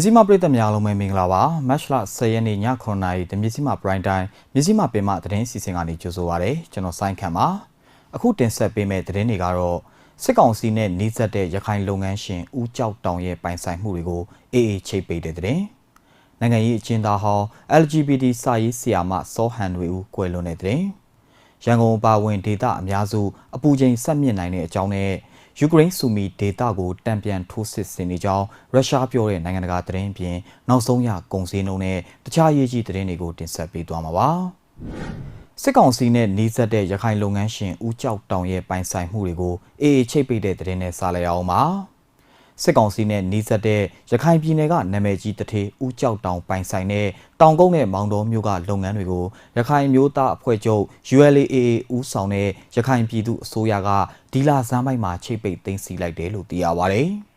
မြစည်းမပြည်သက်များလုံးပဲမင်္ဂလာပါမတ်လ10ရက်နေ့ည9:00နာရီတမြစည်းမပရိုင်တိုင်းမြစည်းမပင်မသတင်းစီစဉ်ကနေကြိုဆိုပါရစေကျွန်တော်စိုင်းခန့်ပါအခုတင်ဆက်ပေးမယ့်သတင်းတွေကတော့စစ်ကောင်စီနဲ့နှိစက်တဲ့ရခိုင်လုပ်ငန်းရှင်ဦးကြောက်တောင်ရဲ့ပိုင်ဆိုင်မှုတွေကိုအေးအေးချိတ်ပိတ်တဲ့သတင်းနိုင်ငံရေးအကျဉ်းသားဟောင်း LGBT စာရေးဆရာမစောဟန်တွေဦးကွယ်လွန်တဲ့သတင်းရန်ကုန်ပါဝင်ဒေသအများစုအပူချိန်ဆက်မြင့်နိုင်တဲ့အကြောင်းနဲ့ ယူကရိန်းဆူမီဒေတာကိုတံပြန်ထိုးစစ်ဆင်နေကြောင်းရုရှားပြောတဲ့နိုင်ငံတကာသတင်းပြင်နောက်ဆုံးရကုန်စည်နှုန်းနဲ့တခြားရေးကြီးသတင်းတွေကိုတင်ဆက်ပေးသွားမှာပါစစ်ကောင်စီနဲ့နှီးစပ်တဲ့ရခိုင်လုပ်ငန်းရှင်ဦးကြောက်တောင်ရဲ့ပိုင်ဆိုင်မှုတွေကိုအေးအေးချိတ်ပိတ်တဲ့သတင်းနဲ့စားလိုက်အောင်ပါ စစ်ကောင်စီနဲ့နှီးစပ်တဲ့ရခိုင်ပြည်နယ်ကနာမည်ကြီးတထေဦးကြောက်တောင်ပိုင်ဆိုင်တဲ့တောင်ကုန်းနဲ့မောင်တော်မြို့ကလုပ်ငန်းတွေကိုရခိုင်မျိုးသားအဖွဲ့ချုပ် ULAA ဦးဆောင်တဲ့ရခိုင်ပြည်သူအစိုးရကဒီလာဇန်းပိုင်းမှာချိတ်ပိတ်သိမ်းဆည်းလိုက်တယ်လို့သိရပါဗျ။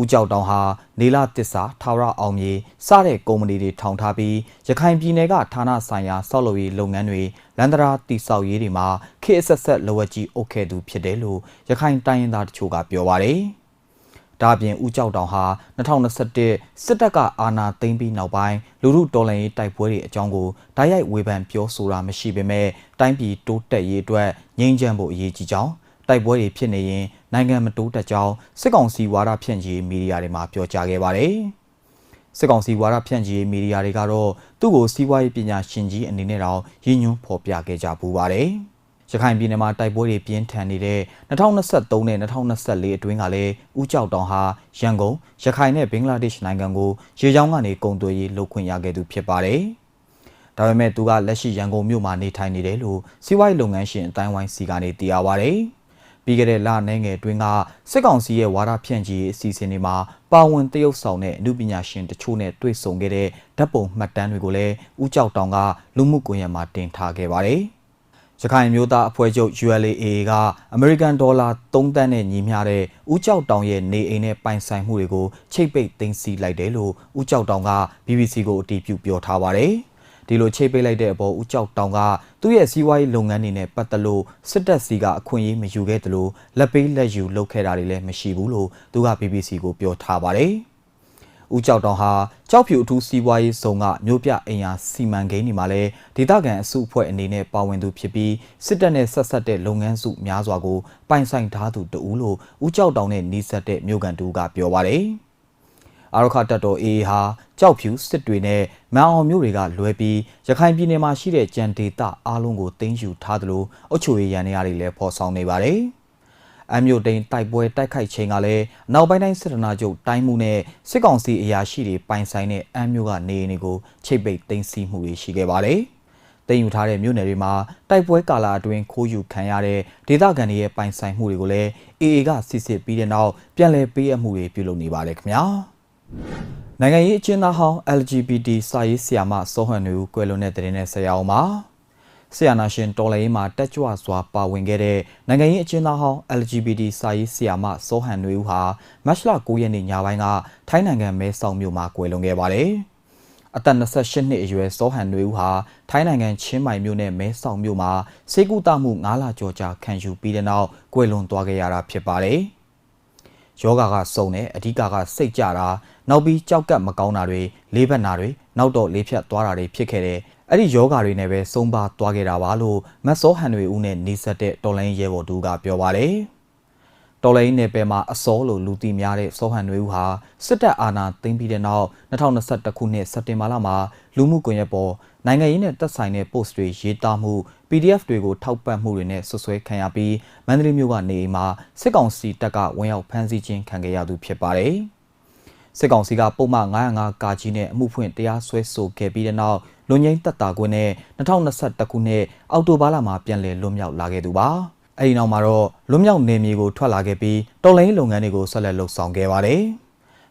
ဦးကြောက်တောင်ဟာနေလာတစ္ဆာထာဝရအောင်မြေစတဲ့ကုမ္ပဏီတွေထောင်ထားပြီးရခိုင်ပြည်နယ်ကဌာနဆိုင်ရာဆောက်လုပ်ရေးလုပ်ငန်းတွေလန်ဒရာတိဆောက်ရေးတွေမှာခေတ်ဆက်ဆက်လောဝကြီးအုပ်ခဲ့သူဖြစ်တယ်လို့ရခိုင်တိုင်းရင်းသားတချို့ကပြောပါတယ်။ ဒါအပြင်ဦးကြောက်တောင်ဟာ2021စစ်တပ်ကအာဏာသိမ်းပြီးနောက်ပိုင်းလူမှုတော်လှန်ရေးတိုက်ပွဲတွေအကြောင်းကိုဓာတ်ရိုက်ဝေဖန်ပြောဆိုတာမရှိပေမဲ့တိုင်းပြည်တိုးတက်ရေးအတွက်ငြိမ်းချမ်းဖို့အရေးကြီးကြောင်းတိုက်ပွဲတွေဖြစ်နေရင်နိုင်ငံမတိုးတက်ကြောင်းစစ်ကောင်စီဝါဒဖြန့်ချီမီဒီယာတွေမှာပြောကြားခဲ့ပါတယ်။စစ်ကောင်စီဝါဒဖြန့်ချီမီဒီယာတွေကတော့သူ့ကိုစီးပွားရေးပညာရှင်ကြီးအနေနဲ့တောင်ရည်ညွှန်းဖော်ပြခဲ့ကြပူပါတယ်။ ရခိုင်ပြည်နယ်မှာတိုက်ပွဲတွေပြင်းထန်နေတဲ့2023နဲ့2024အတွင်းကလည်းဦးကြောက်တောင်ဟာရန်ကုန်ရခိုင်နဲ့ဘင်္ဂလားဒေ့ရှ်နိုင်ငံကိုရေကြောင်းကနေကုန်သွယ်ရေးလုပ်ခွင့်ရခဲ့သူဖြစ်ပါတယ်။ဒါပေမဲ့သူကလက်ရှိရန်ကုန်မြို့မှာနေထိုင်နေတယ်လို့စီးပွားရေးလုပ်ငန်းရှင်အတိုင်းဝိုင်းစီကနေသိရပါတယ်။ပြီးခဲ့တဲ့လနိုင်ငယ်အတွင်းကစစ်ကောင်စီရဲ့ဝါဒဖြန့်ချီအစီအစဉ်တွေမှာပါဝင်တရုတ်ဆောင်တဲ့အမှုပညာရှင်တချို့နဲ့တွေ့ဆုံခဲ့တဲ့ဓာတ်ပုံမှတ်တမ်းတွေကိုလည်းဦးကြောက်တောင်ကလူမှုကွန်ရက်မှာတင်ထားခဲ့ပါတယ်။ ရခိုင်မျိုးသားအဖွဲ့ချုပ် ULA ကအမေရိကန်ဒေါ်လာ3သန်းနဲ့ညီမျှတဲ့ဦးကြောက်တောင်ရဲ့နေအိမ်နဲ့ပိုင်ဆိုင်မှုတွေကိုချိတ်ပိတ်သိမ်းဆည်းလိုက်တယ်လို့ဦးကြောက်တောင်က BBC ကိုအတည်ပြုပြောထားပါတယ်။ဒီလိုချိတ်ပိတ်လိုက်တဲ့အပေါ်ဦးကြောက်တောင်ကသူ့ရဲ့စီးပွားရေးလုပ်ငန်းတွေနဲ့ပတ်သက်လို့စစ်တပ်စီကအခွင့်အရေးမယူခဲ့သလိုလက်ပေးလက်ယူလုပ်ခဲ့တာတွေလည်းမရှိဘူးလို့သူက BBC ကိုပြောထားပါတယ်။ ဦးကြောက်တောင်ဟာကြောက်ဖြူအထူးစီးပွားရေးဆောင်ကမြို့ပြအိမ်ယာစီမံကိန်းတွေမှာလည်းဒေသခံအစုအဖွဲ့အနေနဲ့ပါဝင်သူဖြစ်ပြီးစစ်တပ်နဲ့ဆက်ဆက်တဲ့လုပ်ငန်းစုများစွာကိုပိုင်ဆိုင်ထားသူတဦးလို့ဦးကြောက်တောင်နဲ့နှီးဆက်တဲ့မြို့ကန်တူကပြောပါတယ်အာရခတတော်အေးဟာကြောက်ဖြူစစ်တွေနဲ့မန်အောင်မြို့တွေကလွဲပြီးရခိုင်ပြည်နယ်မှာရှိတဲ့ကြံဒေသအားလုံးကိုတင်းယူထားသလိုအုတ်ချိုရရန်နေရာတွေလည်းဖော်ဆောင်နေပါတယ်။ အမျိုးတိန်တိုက်ပွဲတိုက်ခိုက်ချိန်ကလည်းနောက်ပိုင်းတိုင်းစစ်တနာချုပ်တိုင်းမှုနဲ့စစ်ကောင်စီအရာရှိတွေပိုင်ဆိုင်တဲ့အမ်းမျိုးကနေနေကိုချိတ်ပိတ်သိမ်းဆည်းမှုတွေရှိခဲ့ပါတယ်။တင်ယူထားတဲ့မြို့နယ်တွေမှာတိုက်ပွဲကာလအတွင်းခိုးယူခံရတဲ့ဒေသခံတွေရဲ့ပိုင်ဆိုင်မှုတွေကိုလည်း AA ကစစ်စစ်ပြီးတဲ့နောက်ပြန်လည်ပေးအပ်မှုတွေပြုလုပ်နေပါတယ်ခင်ဗျာ။နိုင်ငံရေးအကျဉ်းသားဟောင်း LGBT စာရေးဆရာမစောဟန်နူကွယ်လွန်တဲ့တဲ့တဲ့ဆရာအောင်ပါ။ ဆီယနာရှင်တော်လှန်ရေးမှာတက်ကြွစွာပါဝင်ခဲ့တဲ့နိုင်ငံရေးအကျဉ်းသားဟောင်း LGBT စာရေးဆရာမစောဟန်နွေဦးဟာမတ်လ9ရက်နေ့ညပိုင်းကထိုင်းနိုင်ငံမဲဆောက်မြို့မှာကွယ်လွန်ခဲ့ပါတယ်။အသက်28နှစ်အရွယ်စောဟန်နွေဦးဟာထိုင်းနိုင်ငံချင်းမိုင်မြို့နယ်မဲဆောက်မြို့မှာစေကူတာမှု9လကျော်ကြာခံယူပြီးတဲ့နောက်ကွယ်လွန်သွားခဲ့ရတာဖြစ်ပါတယ်။ယောဂါကစုံတယ်အဓိကကစိတ်ကြတာနောက်ပြီးကြောက်ကပ်မကောင်းတာတွေလေးဘက်နာတွေနောက်တော့လေးဖြတ်သွားတာတွေဖြစ်ခဲ့တဲ့ အဲ့ဒီယောဂါတွေနဲ့ပဲဆုံးပါသွားခဲ့တာပါလို့မတ်စောဟန်တွေဦးနဲ့နေဆက်တဲ့တော်လိုင်းရဲဘော်တူကပြောပါတယ်တော်လိုင်းနယ်ပယ်မှာအစောလိုလူတီများတဲ့စောဟန်တွေဦးဟာစစ်တပ်အာဏာသိမ်းပြီးတဲ့နောက်2021ခုနှစ်စက်တင်ဘာလမှာလူမှုကွန်ရက်ပေါ်နိုင်ငံရေးနဲ့တက်ဆိုင်တဲ့ post တွေရေးသားမှု PDF တွေကိုထောက်ပံ့မှုတွေနဲ့ဆွဆွဲခံရပြီးမန္တလေးမြို့ကနေအိမ်မှာစစ်ကောင်စီတပ်ကဝင်ရောက်ဖမ်းဆီးခြင်းခံခဲ့ရသူဖြစ်ပါတယ်။စစ်ကောင်စီကပုံမှန်905ကာကြီးနဲ့အမှုဖွင့်တရားစွဲဆိုခဲ့ပြီးတဲ့နောက် လွန်ငင်းတပ်တာကွင်းနဲ့2021ခုနှစ်အောက်တိုဘာလမှာပြန်လည်လွတ်မြောက်လာခဲ့သူပါအဲဒီနောက်မှာတော့လွတ်မြောက်နေမြေကိုထွက်လာခဲ့ပြီးတော်လိုင်းလုပ်ငန်းတွေကိုဆက်လက်လှုပ်ဆောင်ခဲ့ပါတယ်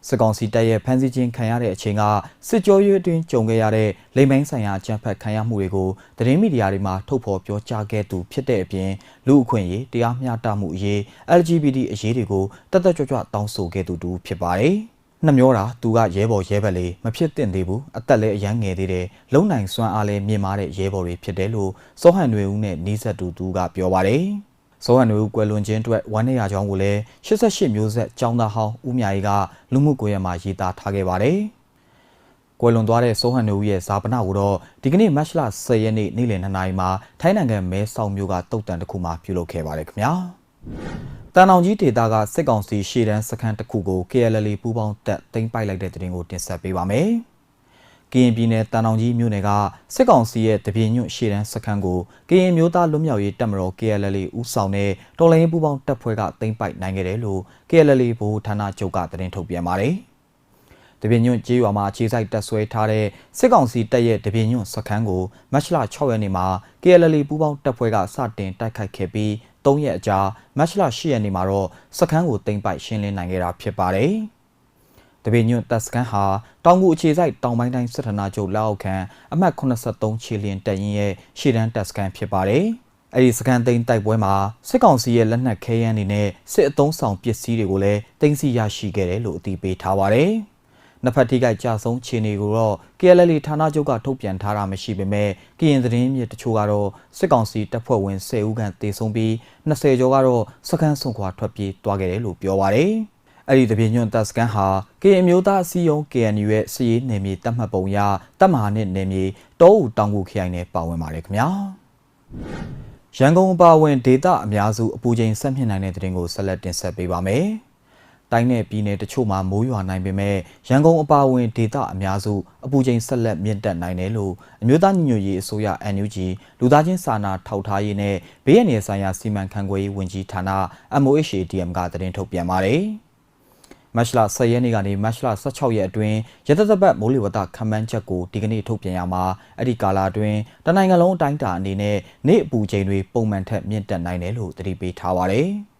စစ်ကောင်စီတပ်ရဲ့ဖမ်းဆီးခြင်းခံရတဲ့အချိန်ကစစ်ကြောရေးအတွင်းကြုံခဲ့ရတဲ့လိမ်မိုင်းဆိုင်ရာအကြမ်းဖက်ခံရမှုတွေကိုသတင်းမီဒီယာတွေမှာထုတ်ဖော်ပြောကြားခဲ့သူဖြစ်တဲ့အပြင်လူအခွင့်အရေးတရားမျှတမှုအရေး LGBT အရေးတွေကိုတသက်ကြွကြွတောင်းဆိုခဲ့သူတူဖြစ်ပါတယ်။ နှမျောတာသူကရဲဘော်ရဲဘက်လေးမဖြစ်သင့်သေးဘူးအသက်လည်းအရန်ငယ်သေးတယ်လုံနိုင်စွမ်းအားလည်းမြင့်မားတဲ့ရဲဘော်တွေဖြစ်တယ်လို့စောဟန်တွေဦးနဲ့နီးစပ်သူသူကပြောပါတယ်ဇောဟန်တို့ကွယ်လွန်ခြင်းအတွက်ဝမ်းနည်းရကြောင်းကိုလည်း88မျိုးဆက်ចောင်းသားဟောင်းဦးမြရီကလူမှုကွန်ရက်မှာရေးသားထားခဲ့ပါတယ်။ကွယ်လွန်သွားတဲ့ဇောဟန်တို့ရဲ့ဇာပနာကိုတော့ဒီကနေ့မတ်လ10ရက်နေ့နေ့လယ်2နာရီမှာထိုင်းနိုင်ငံမဲဆောက်မြို့ကတုတ်တန်တစ်ခုမှာပြုလုပ်ခဲ့ပါတယ်ခင်ဗျာ။ တန်အောင်ကြီးဒေတာကစစ်ကောင်စီရှေ့တန်းစခန်းတစ်ခုကို KLL ပူးပေါင်းတပ်သိမ်းပိုက်လိုက်တဲ့တဲ့တင်ကိုတင်ဆက်ပေးပါမယ်။ကရင်ပြည်နယ်တန်တောင်ကြီးမြို့နယ်ကစစ်ကောင်စီရဲ့တပြင်းညွန့်ရှေ့တန်းစခန်းကိုကရင်မျိုးသားလွတ်မြောက်ရေးတပ်မတော် KLL ဦးဆောင်တဲ့တော်လှန်ရေးပူးပေါင်းတပ်ဖွဲ့ကသိမ်းပိုက်နိုင်ခဲ့တယ်လို့ KLL ဗဟိုဌာနချုပ်ကသတင်းထုတ်ပြန်ပါတယ်။တပြင်းညွန့်ကြေးရွာမှာအခြေစိုက်တပ်ဆွဲထားတဲ့စစ်ကောင်စီတပ်ရဲ့တပြင်းညွန့်စခန်းကိုမတ်လ6ရက်နေ့မှာ KLL ပူးပေါင်းတပ်ဖွဲ့ကစတင်တိုက်ခိုက်ခဲ့ပြီး 3ရက်အကြာမတ်လ10ရက်နေ့မှာတော့စခန်းကိုသိမ်းပိုက်ရှင်းလင်းနိုင်ခဲ့တာဖြစ်ပါတယ်။တပည့်ညွန့်တပ်စခန်းဟာတောင်ကူအခြေစိုက်တောင်ပိုင်းတိုင်းစစ်ဌာနချုပ်လက်အောက်ခံအမှတ်83ခြေလျင်တပ်ရင်းရဲ့ရှေ့တန်းတပ်စခန်းဖြစ်ပါတယ်။အဲဒီစခန်းသိမ်းတိုက်ပွဲမှာစစ်ကောင်စီရဲ့လက်နက်ခဲယမ်းတွေနဲ့စစ်အုံဆောင်ပစ္စည်းတွေကိုလည်းတင်စီရရှိခဲ့တယ်လို့အသိပေးထားပါတယ်။ နှစ်ဖက်ထိခိုက်ကြဆုံးခြေနေကိုတော့ KLL ဌာနချုပ်ကထုတ်ပြန်ထားတာမရှိပေမဲ့ကရင်သတင်းမြေတချို့ကတော့စစ်ကောင်စီတပ်ဖွဲ့ဝင်10ဦးခန့်တေဆုံးပြီး20ကျော်ကတော့စခန်းဆုံးခွာထွက်ပြေးသွားခဲ့တယ်လို့ပြောပါတယ်။အဲ့ဒီတပြင်းညွန့်တပ်စကန်ဟာကရင်မျိုးသားအစည်းအရုံး KNU ရဲ့စီးရေးနယ်မြေတတ်မှတ်ပုံရတပ်မဟာနဲ့နယ်မြေတောအူတောင်ကူခရိုင်နဲ့ပါဝင်ပါတယ်ခင်ဗျာရန်ကုန်ပါဝင်ဒေသအများစုအပူချိန်ဆက်မြင့်နိုင်တဲ့တဲ့တင်ကိုဆက်လက်တင်ဆက်ပေးပါမယ် တိုင်းနယ်ပြည်နယ်တချို့မှာမိုးရွာနိုင်ပေမဲ့ရန်ကုန်အပါအဝင်ဒေသအများစုအပူချိန်ဆက်လက်မြင့်တက်နိုင်တယ်လို့အမျိုးသားညီညွတ်ရေးအစိုးရ NUG လူသားချင်းစာနာထောက်ထားရေးနဲ့ဘေးရန်ရေးဆိုင်ရာစီမံခန့်ခွဲရေးဝန်ကြီးဌာန MOHADM ကသတင်းထုတ်ပြန်ပါတယ်။မတ်လ10ရက်နေ့ကနေမတ်လ16ရက်အတွင်းရတသက်ပတ်မိုးလေဝသခန့်မှန်းချက်ကိုဒီကနေ့ထုတ်ပြန်ရမှာအဲ့ဒီကာလအတွင်းတနိုင်ငံလုံးအတိုင်းအတာအနေနဲ့နေ့အပူချိန်တွေပုံမှန်ထက်မြင့်တက်နိုင်တယ်လို့သတိပေးထားပါတယ်။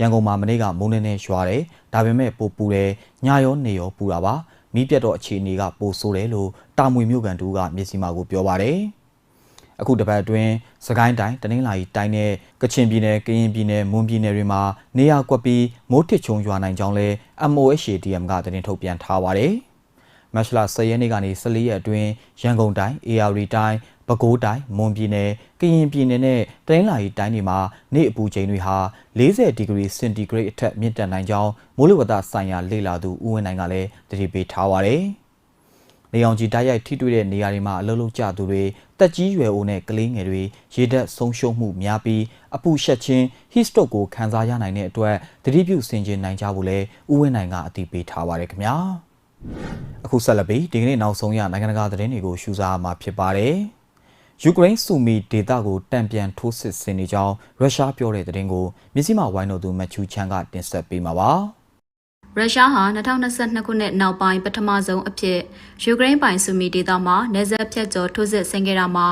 ရန်ကုန်မှာမနေ့ကမုန်းနေနေရွာတယ်။ဒါပေမဲ့ပိုပူတယ်။ညရောနေရောပူတာပါ။မိပြတ်တော့အခြေအနေကပိုဆိုးတယ်လို့တာမွေမြို့ကန်တူကမျက်စိမှကိုပြောပါတယ်။အခုတစ်ပတ်အတွင်းစကိုင်းတိုင်းတနင်္လာရီတိုင်းနဲ့ကချင်ပြည်နယ်ကရင်ပြည်နယ်မွန်ပြည်နယ်တွေမှာနေရာကွက်ပြီးမိုးထစ်ချုံရွာနိုင်ကြောင်းလဲ MOHDM ကသတင်းထုတ်ပြန်ထားပါတယ်။မတ်လ10ရက်နေ့ကနေ14ရက်အတွင်းရန်ကုန်တိုင်း AR တိုင်း ပဲခူးတိုင်းမွန်ပြည်နယ်ကရင်ပြည်နယ်နဲ့တနင်္လာရီတိုင်းတွေမှာနေ့အပူချိန်တွေဟာ40ဒီဂရီစင်တီဂရိတ်အထက်မြင့်တက်နိုင်ကြောင်းမိုးလေဝသဆိုင်ရာလေ့လာသူဦးဝင်းနိုင်ကလည်းသတိပေးထားပါတယ်။နေအောင်ကြီးတိုက်ရိုက်ထိတွေ့တဲ့နေရာတွေမှာအလုပ်လုပ်ကြသူတွေတက်ကြီးရွယ်အိုနဲ့ကလေးငယ်တွေရေဓာတ်ဆုံးရှုံးမှုများပြီးအပူရှက်ခြင်း heat stroke ကိုခံစားရနိုင်တဲ့အတွက်သတိပြုဆင်ခြင်နိုင်ကြဖို့လဲဥဝင်းနိုင်ကအသိပေးထားပါတယ်ခင်ဗျာအခုဆက်လက်ပြီးဒီကနေ့နောက်ဆုံးရနိုင်ငံတကာသတင်းတွေကိုရှုစားမှာဖြစ်ပါတယ် ယူကရိန်းစူမီဒေတာကိုတံပြန်ထိုးစစ်ဆင်နေကြောင်းရုရှားပြောတဲ့သတင်းကိုမြစည်းမဝိုင်းတော်သူမချူချန်ကတင်ဆက်ပေးမှာပါ။ရုရှားဟာ2022ခုနှစ်နောက်ပိုင်းပထမဆုံးအဖြစ်ယူကရိန်းပိုင်ဆူမီဒေသမှာနေဆက်ဖြတ်ကျော်ထိုးစစ်ဆင်ခဲ့တာမှာ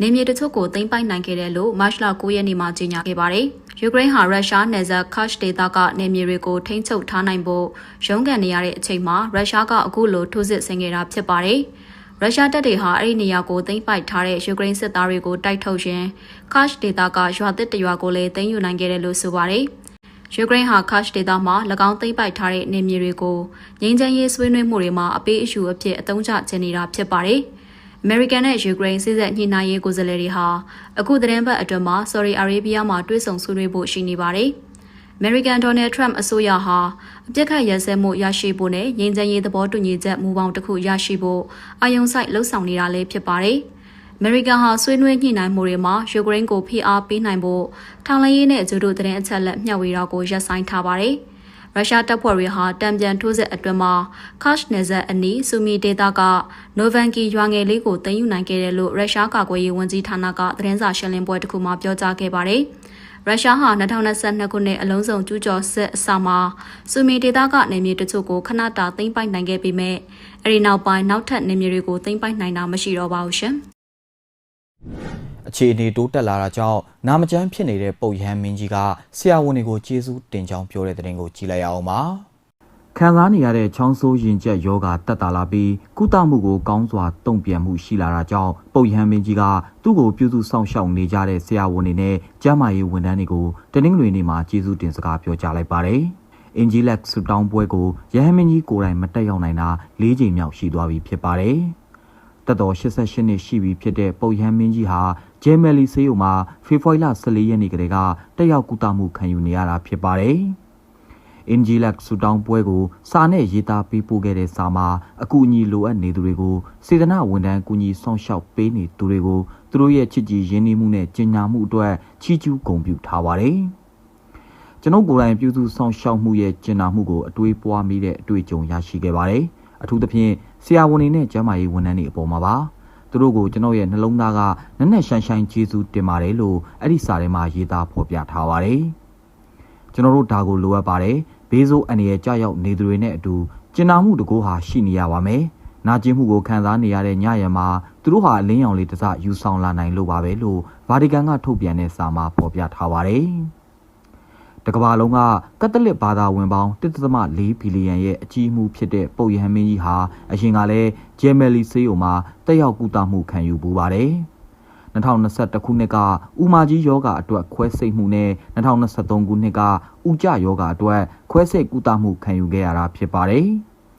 နေမြေတချို့ကိုသိမ်းပိုက်နိုင်ခဲ့တယ်လို့မတ်လ9ရက်နေ့မှာကြေညာခဲ့ပါတယ်။ယူကရိန်းဟာရုရှားနယ်စပ်ခတ်ဒေသကနေမြေတွေကိုထိန်းချုပ်ထားနိုင်ဖို့ရုန်းကန်နေရတဲ့အချိန်မှာရုရှားကအခုလိုထိုးစစ်ဆင်ခဲ့တာဖြစ်ပါတယ်။ ရုရှားတပ်တွေဟာအဲ့ဒီနေရာကိုသိမ်းပိုက်ထားတဲ့ယူကရိန်းစစ်သားတွေကိုတိုက်ထုတ်ရင်းခတ်ဒေသကရွာသစ်တရွာကိုလည်းသိမ်းယူနိုင်ခဲ့တယ်လို့ဆိုပါတယ်။ယူကရိန်းဟာခတ်ဒေသမှာ၎င်းသိမ်းပိုက်ထားတဲ့နေမြေတွေကိုငြိမ်းချမ်းရေးဆွေးနွေးမှုတွေမှာအပေးအယူအဖြစ်အသုံးချခြင်းနေတာဖြစ်ပါတယ်။ American နဲ့ Ukraine စစ်ဆက်ညှိနှိုင်းရေးကိုယ်စားလှယ်တွေဟာအခုသတင်းပတ်အတွင်းမှာ Saudi Arabia မှာတွဲဆုံဆွေးနွေးဖို့ရှိနေပါတယ်။ American Donald Trump အစိုးရဟာအပြစ်ခတ်ရစဲမှုရရှိဖို့နဲ့ငြိမ်းချမ်းရေးသဘောတူညီချက်မူပေါင်းတစ်ခုရရှိဖို့အာရုံစိုက်လှုံ့ဆော်နေတာလည်းဖြစ်ပါတယ်။အမေရိကန်ဟာဆွေးနွေးညှိနှိုင်းမှုတွေမှာယူကရိန်းကိုဖိအားပေးနိုင်ဖို့ထောင်လှမ်းရေးနဲ့ဂျူဒိုသတင်းအချက်အလက်မျှဝေတာကိုရပ်ဆိုင်းထားပါတယ်။ရုရှားတပ်ဖွဲ့တွေဟာတံပြန်ထိုးစစ်အတွင်းမှာခတ်နယ်ဇက်အနီးဆူမီဒေတာကနိုဗန်ကီရွာငယ်လေးကိုတင်ယူနိုင်ခဲ့တယ်လို့ရုရှားကာကွယ်ရေးဝန်ကြီးဌာနကသတင်းစာရှင်းလင်းပွဲတစ်ခုမှာပြောကြားခဲ့ပါတယ်။ ရုရှားဟာ2022ခုနှစ်အလုံးစုံကျူးကျော်စစ်အစမှာဆူမီဒေတာကနေမြေတချို့ကိုခဏတာသိမ်းပိုက်နိုင်ခဲ့ပေမဲ့အဲဒီနောက်ပိုင်းနောက်ထပ်နေမြေတွေကိုသိမ်းပိုက်နိုင်တာမရှိတော့ပါဘူးရှင်။အခြေအနေတိုးတက်လာတာကြောင့်နာမကျန်းဖြစ်နေတဲ့ပုတ်ရဟန်းမင်းကြီးကဆရာဝန်တွေကိုကျေးဇူးတင်ကြောင်းပြောတဲ့တဲ့တင်ကိုကြည့်လိုက်ရအောင်ပါ ခံစားနေရတဲ့ချောင်းဆိုးရင်ကျက်ယောဂတက်တာလာပြီးကုသမှုကိုကောင်းစွာတုံ့ပြန်မှုရှိလာတာကြောင့်ပုတ်ရဟန်းမင်းကြီးကသူ့ကိုပြုစုဆောင်ရှောက်နေကြတဲ့ဆရာဝန်တွေနဲ့ကျန်းမာရေးဝန်ထမ်းတွေကိုတနင်္ဂနွေနေ့မှာကျေးဇူးတင်စကားပြောကြားလိုက်ပါတယ်အင်ဂျီလက်ဆူတောင်းပွဲကိုရဟန်းမင်းကြီးကိုယ်တိုင်မတက်ရောက်နိုင်တာ၄ချိန်မြောက်ရှိသွားပြီဖြစ်ပါတယ်။တတက်တော်88နှစ်ရှိပြီဖြစ်တဲ့ပုတ်ရဟန်းမင်းကြီးဟာဂျဲမယ်လီဆေးရုံမှာဖေဖော်ဝါရီလ14ရက်နေ့ကတည်းကတက်ရောက်ကုသမှုခံယူနေရတာဖြစ်ပါတယ်။ အင်ဂျီလက်ဆူတောင်းပွဲကိုစာနဲ့ရေးသားပေးပို့ခဲ့တဲ့စာမှာအကူအညီလိုအပ်နေသူတွေကိုစေတနာဝန်ထမ်းကူညီဆောင်ရှောက်ပေးနေသူတွေကိုသူတို့ရဲ့ချစ်ကြည်ရင်းနှီးမှုနဲ့ကျင်ညာမှုအတွက်ချီးကျူးဂုဏ်ပြုထားပါတယ်။ကျွန်ုပ်ကိုယ်တိုင်ပြုစုဆောင်ရှောက်မှုရဲ့ကျင်နာမှုကိုအတွေးပွားမိတဲ့အတွေ့အကြုံရရှိခဲ့ပါတယ်။အထူးသဖြင့်ဆရာဝန်တွေနဲ့ကျန်းမာရေးဝန်ထမ်းတွေအပေါ်မှာပါ။သူတို့ကိုကျွန်တော်ရဲ့နှလုံးသားကနက်နက်ရှိုင်းရှိုင်းကျေးဇူးတင်ပါတယ်လို့အဲ့ဒီစာထဲမှာရေးသားဖော်ပြထားပါတယ်။ ကျွန်တော်တို့ဒါကိုလိုအပ်ပါတယ်။ဘေးဆိုးအန္တရာယ်ကြောက်ရောက်နေသူတွေနဲ့အတူကျင်နာမှုတကူဟာရှိနေရပါမယ်။နာကျင်မှုကိုခံစားနေရတဲ့ညရံမှာသူတို့ဟာအလင်းရောင်လေးတစ်စယူဆောင်လာနိုင်လို့ပါပဲလို့ဗာတီကန်ကထုတ်ပြန်တဲ့စာမှာဖော်ပြထားပါတယ်။တကမ္ဘာလုံးကကက်သလစ်ဘာသာဝင်ပေါင်း1.4ဘီလီယံရဲ့အကြီးအမှုဖြစ်တဲ့ပုပ်ယဟန်မင်းကြီးဟာအရင်ကလည်းဂျယ်မယ်လီဆေးရုံမှာတက်ရောက်ကုသမှုခံယူပူပါတယ်။ 2021ခုနှစ်ကဥမာကြီးယောဂအတွက်ခွဲစိတ်မှုနဲ့2023ခုနှစ်ကဥကြယောဂအတွက်ခွဲစိတ်ကုသမှုခံယူခဲ့ရတာဖြစ်ပါတယ်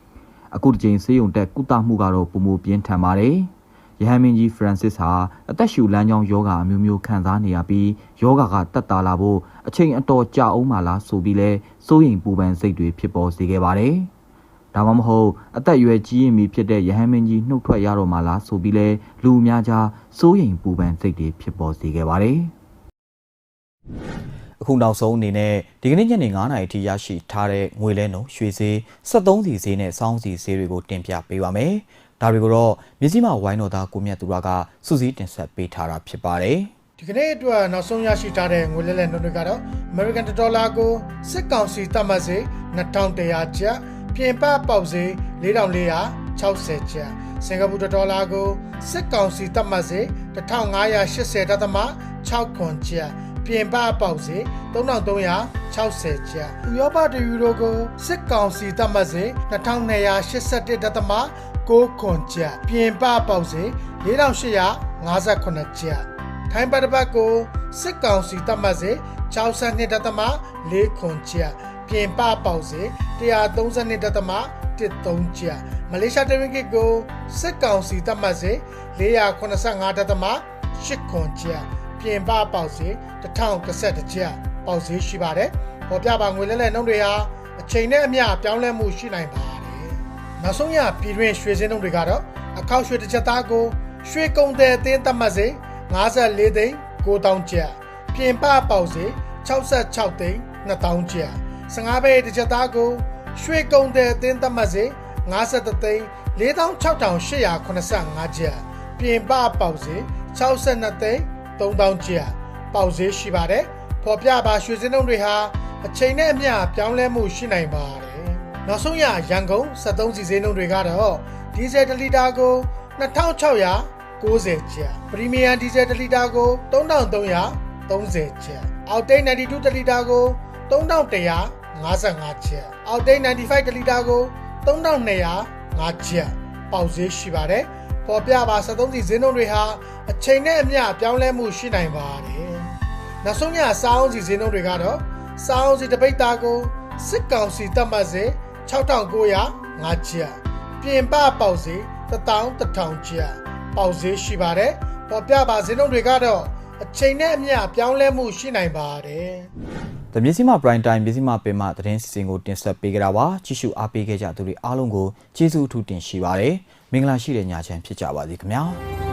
။အခုတစ်ချိန်ဆေးရုံတက်ကုသမှုကတော့ပုံမပြင်းထန်ပါတယ်။ယဟန်မင်းကြီးဖရန်စစ်ဟာအသက်ရှူလမ်းကြောင်းယောဂအမျိုးမျိုးခံစားနေရပြီးယောဂကတက်တာလာဖို့အချိန်အတော်ကြာအောင်မှလားဆိုပြီးလဲစိုးရိမ်ပူပန်စိတ်တွေဖြစ်ပေါ်စေခဲ့ပါတယ်။ ဒါမှမဟုတ်အသက်အရွယ်ကြီးရင်ပြီဖြစ်တဲ့ယဟန်မင်းကြီးနှုတ်ထွက်ရတော့မှလားဆိုပြီးလဲလူအများကြားစိုးရိမ်ပူပန်စိတ်တွေဖြစ်ပေါ်စေခဲ့ပါတယ်။အခုနောက်ဆုံးအနေနဲ့ဒီကနေ့ညနေ9:00နာရီထိရရှိထားတဲ့ငွေလဲနှုန်းရွှေဈေး73စီဈေးနဲ့စောင်းစီဈေးတွေကိုတင်ပြပေးပါမယ်။ဒါတွေကိုတော့မြစည်းမဝိုင်းတော်သားကိုမြတ်သူရကစူးစီးတင်ဆက်ပေးထားတာဖြစ်ပါတယ်။ဒီကနေ့အတွက်နောက်ဆုံးရရှိထားတဲ့ငွေလဲလှယ်နှုန်းတွေကတော့ American Dollar ကိုစစ်ကောင်စီသတ်မှတ်စေ2100ကျပ် ပြင်ပပေါက်စေ4460ကျပ်စင်ကာပူဒေါ်လာကိုစစ်ကောင်စီသတ်မှတ်စေ1580ဒသမ6ခွန်ကျပ်ပြင်ပပေါက်စေ3360ကျပ်ဥရောပတယူရိုကိုစစ်ကောင်စီသတ်မှတ်စေ2281ဒသမ6ခွန်ကျပ်ပြင်ပပေါက်စေ4858ကျပ်ထိုင်းပတ်တစ်ပတ်ကိုစစ်ကောင်စီတတ်မှတ်စေ62ဒသမ4ခွန်ကျပ် ပြင်ပပေါက်စေ132ဒသမ13ကျပ်မလေးရှားတရင်ကစ်ကိုစစ်ကောင်စီတတ်မှတ်စေ485ဒသမ8ခွန်ကျပ်ပြင်ပပေါက်စေ1011ကျပ်ပေါက်စေရှိပါတယ်ပေါ်ပြပါငွေလဲလဲနှုန်းတွေဟာအချိန်နဲ့အမျှပြောင်းလဲမှုရှိနိုင်ပါတယ်နောက်ဆုံးရပြည်တွင်းရွှေစင်းနှုန်းတွေကတော့အခောက်ရွှေတစ်ချက်သားကိုရွှေကုံတဲ့အသင်းတတ်မှတ်စေ54သိန်း9000ကျပ်ပြင်ပပေါက်စေ66သိန်း2000ကျပ် 15ဘဲတစ်ချက်သားကိုရွှေကုံတဲ့အသင်းသတ်မှတ်စေ53သိန်း4885ကျပ်ပြင်ပပေါက်စေ62သိန်း3000ကျပ်ပေါက်စေရှိပါတယ်ဖော်ပြပါရွှေစင်းလုံးတွေဟာအချိန်နဲ့အမျှပြောင်းလဲမှုရှိနိုင်ပါတယ်နောက်ဆုံးရရန်ကုန်73စီစင်းလုံးတွေကတော့ဒီဇယ်1လီတာကို2600 90ကျပ်ပရီမီယံဒီဇယ်1လီတာကို3330ကျပ်အောက်တိတ်92တလီတာကို 3155ကျပ်အောက်တိတ်95တလီတာကို3205ကျပ်ပေါက်ဈေးရှိပါတယ်ပေါ်ပြပါ73စီဈေးနှုန်းတွေဟာအချိန်နဲ့အမျှပြောင်းလဲမှုရှိနိုင်ပါတယ်နောက်ဆုံးညစားအောင်စီဈေးနှုန်းတွေကတော့စားအောင်စီတပိတ်တာကိုစစ်ကောင်စီတတ်မှတ်စေ6905ကျပ်ပြင်ပပေါက်စေ11000ကျပ်ပေါက်ဈေးရှိပါတယ်။ပေါ်ပြပါဈေးနှုန်းတွေကတော့အချိန်နဲ့အမျှပြောင်းလဲမှုရှိနိုင်ပါတယ်။။ တမြစီမ prime time မြစီမပင်မသတင်းစီစဉ်ကိုတင်ဆက်ပေးကြတာပါ။ကြည့်ရှုအားပေးခဲ့ကြသူတွေအားလုံးကိုကျေးဇူးအထူးတင်ရှိပါတယ်။မင်္ဂလာရှိတဲ့ညချမ်းဖြစ်ကြပါစေခင်ဗျာ။